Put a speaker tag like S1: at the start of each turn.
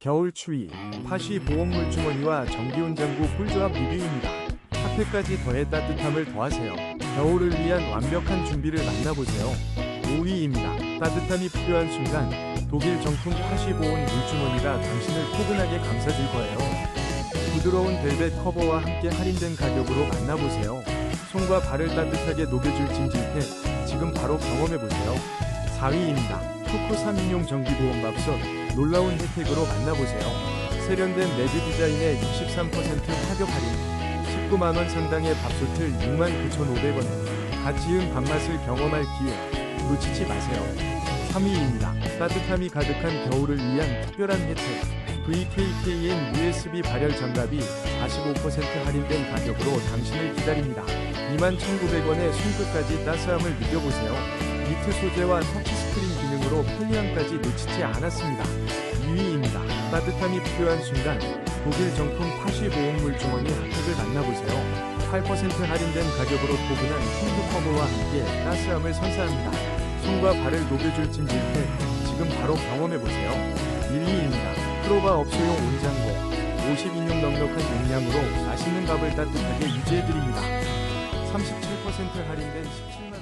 S1: 겨울 추위, 파쉬 보온물 주머니와 전기온 장구 꿀조합 리뷰입니다. 핫팩까지 더해 따뜻함을 더하세요. 겨울을 위한 완벽한 준비를 만나보세요. 5위입니다. 따뜻함이 필요한 순간 독일 정품 파쉬 보온 물주머니가 당신을 포근하게 감싸줄 거예요. 부드러운 벨벳 커버와 함께 할인된 가격으로 만나보세요. 손과 발을 따뜻하게 녹여줄 찜질팩 지금 바로 경험해보세요. 4위입니다. 토코 3인용 전기보온밥솥 놀라운 혜택으로 만나보세요. 세련된 레드 디자인의 63% 가격 할인 19만원 상당의 밥솥을 69,500원에 갓 지은 밥맛을 경험할 기회 놓치지 마세요. 3위입니다. 따뜻함이 가득한 겨울을 위한 특별한 혜택 VKKN USB 발열 장갑이 45% 할인된 가격으로 당신을 기다립니다. 21,900원에 손끝까지 따스함을 느껴보세요. 니트 소재와 터치스크린 기능 으로 편리함까지 놓치지 않았습니다. 2위입니다. 따뜻함이 필요한 순간 독일 정품 파쉬 보온물 주머니 핫팩을 만나보세요. 8% 할인된 가격으로 포근한 킹드 커버와 함께 따스함을 선사합니다. 손과 발을 녹여줄 찜질팩 지금 바로 경험해보세요. 1위입니다. 프로바 업소용 온장고 52년 넉넉한 용량으로 맛있는 밥을 따뜻하게 유지해드립니다. 37% 할인된 17만